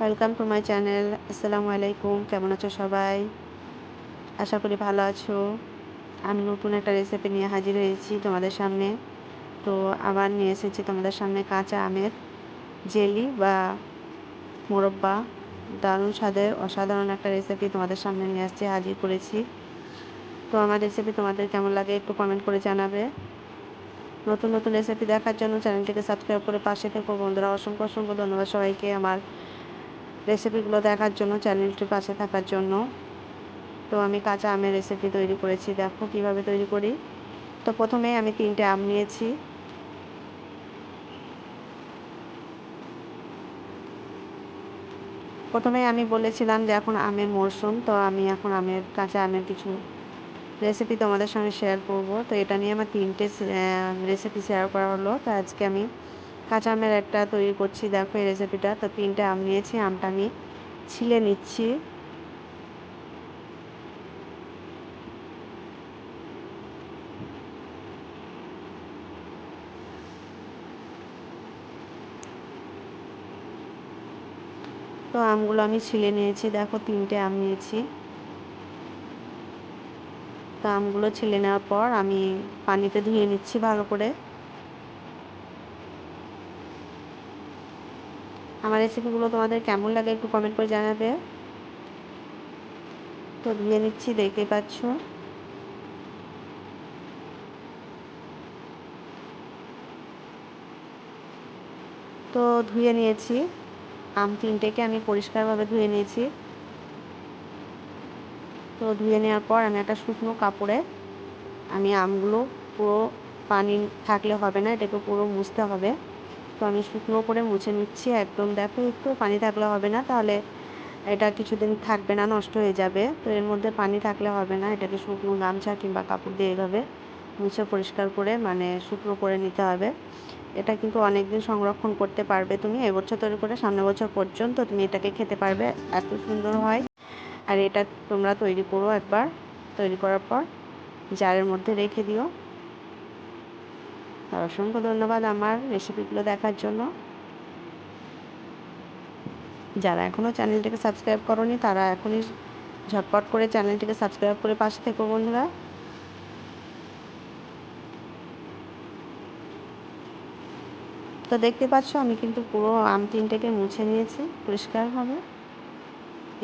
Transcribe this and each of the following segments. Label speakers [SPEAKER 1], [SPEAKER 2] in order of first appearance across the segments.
[SPEAKER 1] Welcome to my channel আসসালামু আলাইকুম কেমন আছো সবাই? আশা করি ভালো আছো। আমি নতুন একটা রেসিপি নিয়ে হাজির হয়েছি তোমাদের সামনে। তো আবার নিয়ে এসেছি তোমাদের সামনে কাঁচা আমের জেলি বা মোরব্বা। দারুণ স্বাদের, অসাধারণ একটা রেসিপি তোমাদের সামনে নিয়ে আসছে, হাজির করেছি। তো আমার রেসিপি তোমাদের কেমন লাগে একটু কমেন্ট করে জানাবে। নতুন নতুন রেসিপি দেখার জন্য চ্যানেলটিকে সাবস্ক্রাইব করে পাশে থেকো। বন্ধুরা, অসংখ্য অসংখ্য ধন্যবাদ সবাইকে। আমার রেসিপিগুলো দেখার জন্য, চ্যানেলটির পাশে থাকার জন্য। তো আমি কাঁচা আমের রেসিপি তৈরি করেছি, দেখো কীভাবে তৈরি করি। তো প্রথমে আমি তিনটে আম নিয়েছি। প্রথমে আমি বলেছিলাম যে এখন আমের মরশুম তো আমি এখন আমের, কাঁচা আমের কিছু রেসিপি তোমাদের সঙ্গে শেয়ার করব। তো এটা নিয়ে আমার তিনটে রেসিপি শেয়ার করা হলো। তো আজকে আমি কাঁচা আমের একটা তৈরি করছি। দেখো এই রেসিপিটা তো তিনটে আম নিয়েছি, আমটা আমি ছিলে নিচ্ছি। তো আমগুলো আমি ছিলে নিয়েছি। দেখো তিনটে আম নিয়েছি। তো আমগুলো ছিলে নেওয়ার পর আমি পানিতে ধুয়ে নিচ্ছি ভালো করে। আমার রেসিপিগুলো তোমাদের কেমন লাগে একটু কমেন্ট করে জানাবে। তো ধুয়ে নিচ্ছি, দেখতে পাচ্ছ। তো ধুয়ে নিয়েছি। আম তিনটেকে আমি পরিষ্কারভাবে ধুয়ে নিয়েছি। তো ধুয়ে নেওয়ার পর আমি একটা শুকনো কাপড়ে আমি আমগুলো পুরো পানি থাকলে হবে না, এটাকে পুরো মুছতে হবে। তো আমি শুকনো করে মুছে নিচ্ছি, একদম দেখো একটু পানি থাকলে হবে না, তাহলে এটা কিছুদিন থাকবে না, নষ্ট হয়ে যাবে। তো এর মধ্যে পানি থাকলে হবে না, এটাকে শুকনো গামছা কিংবা কাপড় দিয়ে এভাবে মুছে পরিষ্কার করে মানে শুকনো করে নিতে হবে। এটা কিন্তু অনেক দিন সংরক্ষণ করতে পারবে তুমি, এবছর তৈরি করে সামনে বছর পর্যন্ত তুমি এটাকে খেতে পারবে, এত সুন্দর হয়। আর এটা তোমরা তৈরি করো একবার, তৈরি করার পর, জারের মধ্যে রেখে দিও। আর অসংখ্য ধন্যবাদ আমার রেসিপিগুলো দেখার জন্য। যারা এখনও চ্যানেলটিকে সাবস্ক্রাইব করনি, তারা এখনই ঝটপট করে চ্যানেলটিকে সাবস্ক্রাইব করে পাশে থেকো বন্ধুরা। তো দেখতে পাচ্ছ, আমি কিন্তু পুরো আম তিনটাকে মুছে নিয়েছি পরিষ্কারভাবে।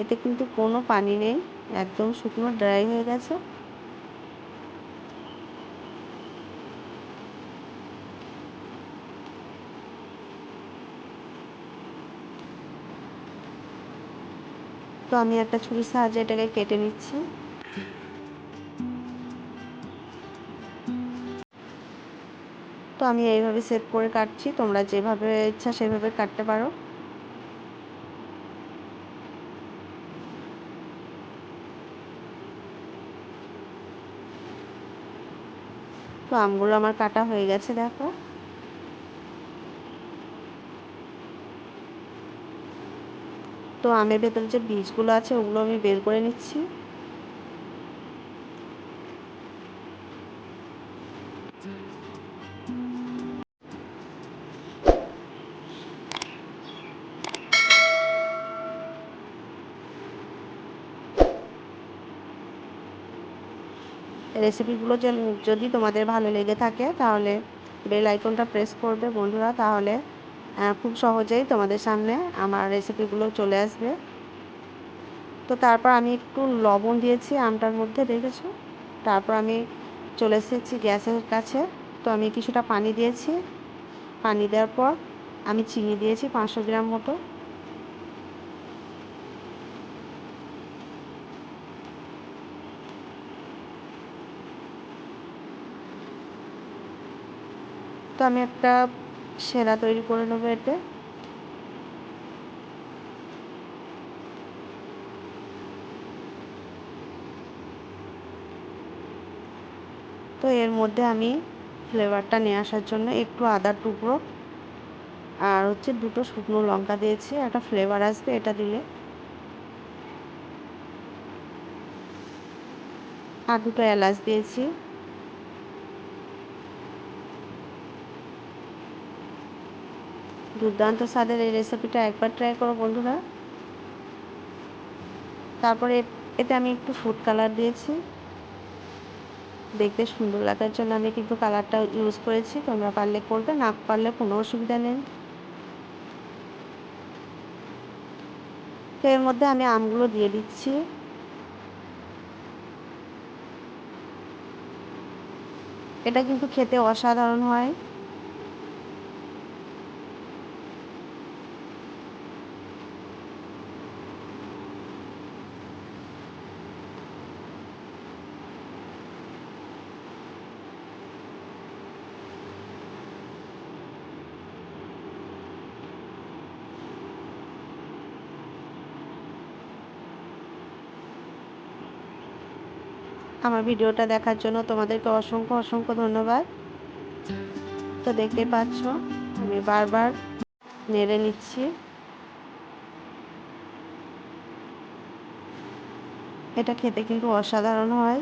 [SPEAKER 1] এতে কিন্তু কোনো পানি নেই, একদম শুকনো ড্রাই হয়ে গেছে। তো আমি একটা ছুরির সাহায্যে এটাকে কেটে নিচ্ছি। তো আমি এইভাবে সেট করে কাটছি, তোমরা যেভাবে ইচ্ছা সেভাবে কাটতে পারো। তো আমগুলো আমার কাটা হয়ে গেছে, দেখো। তো আমের ভেতরে যে বীজগুলো আছে, ওগুলো আমি বের করে নিচ্ছি। রেসিপিগুলো যদি তোমাদের ভালো লেগে থাকে, তাহলে বেল আইকনটা প্রেস করবে বন্ধুরা। তাহলে খুব সহজেই তোমাদের সামনে আমার রেসিপিগুলো চলে আসবে। তো তারপর আমি একটু লবণ দিয়েছি আমটার মধ্যে, দেখেছ? তারপর আমি চলে এসেছি গ্যাসের কাছে। তো আমি কিছুটা পানি দিয়েছি। পানি দেওয়ার পর আমি চিনি দিয়েছি পাঁচশো গ্রাম মতো। তো আমি একটা সেরা তৈরি করে নেব এতে। তো এর মধ্যে আমি ফ্লেভারটা নিয়ে আসার জন্য একটু আদার টুকরো আর হচ্ছে দুটো শুকনো লঙ্কা দিয়েছি, একটা ফ্লেভার আসবে এটা দিলে। আর দুটো এলাচ দিয়েছি। দুর্দান্ত স্বাদের এই রেসিপিটা একবার ট্রাই করো বন্ধুরা। তারপরে এতে আমি একটু ফুড কালার দিয়েছি। দেখতে সুন্দর লাগার জন্য আমি কিন্তু কালারটা ইউজ করেছি। তোমরা পারলে করবে, না পারলে কোনো অসুবিধা নেই। তো এর মধ্যে আমি আমগুলো দিয়ে দিচ্ছি। এটা কিন্তু খেতে অসাধারণ হয়। আমার ভিডিওটা দেখার জন্য তোমাদেরকে অসংখ্য অসংখ্য ধন্যবাদ। তো দেখতে পাচ্ছ, আমি বারবার নেড়ে নিচ্ছি। এটা খেতে কিন্তু অসাধারণ হয়।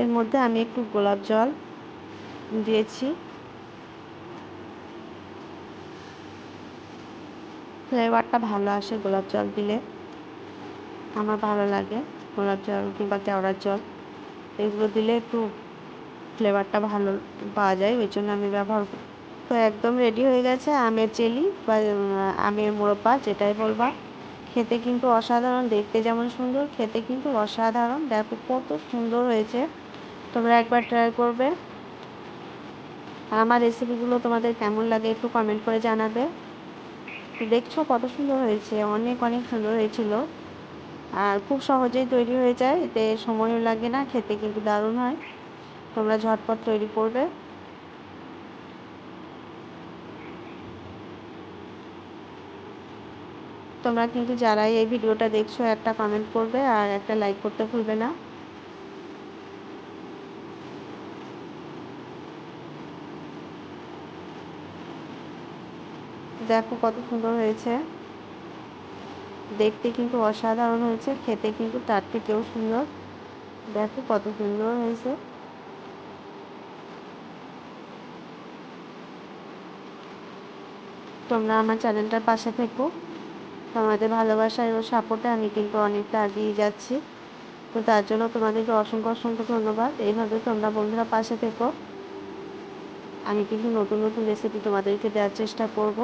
[SPEAKER 1] এর মধ্যে আমি একটু গোলাপ জল দিয়েছি। ফ্লেভারটা ভালো আসে গোলাপ জল দিলে। আমার ভালো লাগে, গোলাপ জল কিংবা কেওড়ার জল। এগুলো দিলে একটু ফ্লেভারটা ভালো পাওয়া যায়, ওই জন্য আমি ব্যবহার করি। তো একদম রেডি হয়ে গেছে আমের চেলি বা আমের মোরব্বা, যেটাই বলবা। খেতে কিন্তু অসাধারণ, দেখতে যেমন সুন্দর, খেতে কিন্তু অসাধারণ। দেখো কত সুন্দর হয়েছে। তোমরা একবার ট্রাই করবে। আর আমার রেসিপিগুলো তোমাদের কেমন লাগে একটু কমেন্ট করে জানাবে। দেখছ কত সুন্দর হয়েছে, অনেক অনেক সুন্দর হয়েছিল। আর খুব সহজেই তৈরি হয়ে যায়। এতে সময়ও লাগে না, খেতে কিন্তু দারুণ হয়। তোমরা ঝটপট তৈরি করবে। তোমরা কিন্তু যারাই এই ভিডিওটা দেখছ, একটা কমেন্ট করবে আর একটা লাইক করতে ভুলবে না। দেখো কত সুন্দর হয়েছে। দেখতে কিন্তু অসাধারণ হয়েছে, খেতে কিন্তু তার থেকেও সুন্দর। দেখো কত সুন্দর হয়েছে। তোমরা আমার চ্যানেলটার পাশে থেকো। তোমাদের ভালোবাসা এবং সাপোর্টে আমি কিন্তু অনেকটা এগিয়ে যাচ্ছি। তো তার জন্য তোমাদেরকে অসংখ্য অসংখ্য ধন্যবাদ। এইভাবে তোমরা বন্ধুরা পাশে থেকো। আমি কিন্তু নতুন নতুন রেসিপি তোমাদেরকে দেওয়ার চেষ্টা করব।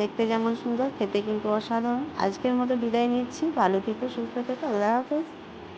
[SPEAKER 1] দেখতে যেমন সুন্দর, খেতে কিন্তু অসাধারণ। আজকের মতো বিদায় নিচ্ছি। ভালো থেকো, সুস্থ থেকো। আল্লাহ হাফেজ।